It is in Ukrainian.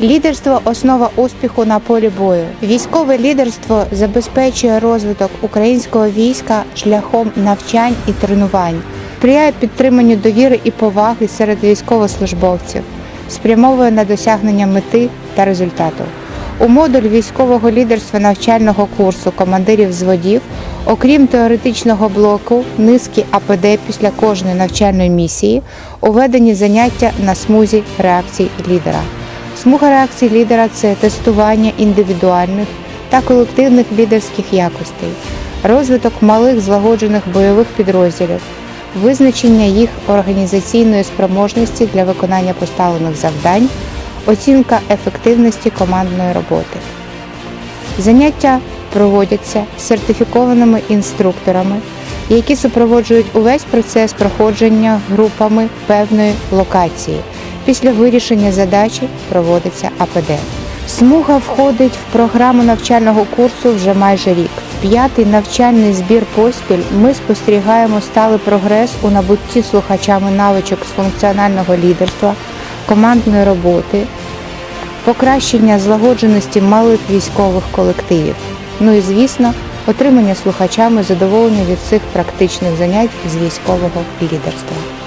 Лідерство основа успіху на полі бою. Військове лідерство забезпечує розвиток українського війська шляхом навчань і тренувань, сприяє підтриманню довіри і поваги серед військовослужбовців, спрямовує на досягнення мети та результату. У модуль військового лідерства навчального курсу командирів зводів, окрім теоретичного блоку, низки АПД після кожної навчальної місії, уведені заняття на смузі реакцій лідера. Смуга реакцій лідера це тестування індивідуальних та колективних лідерських якостей, розвиток малих злагоджених бойових підрозділів, визначення їх організаційної спроможності для виконання поставлених завдань, оцінка ефективності командної роботи. Заняття проводяться сертифікованими інструкторами, які супроводжують увесь процес проходження групами певної локації. Після вирішення задачі проводиться АПД. Смуга входить в програму навчального курсу вже майже рік. П'ятий навчальний збір поспіль ми спостерігаємо сталий прогрес у набутті слухачами навичок з функціонального лідерства, командної роботи, покращення злагодженості малих військових колективів. Ну і звісно, отримання слухачами задоволення від цих практичних занять з військового лідерства.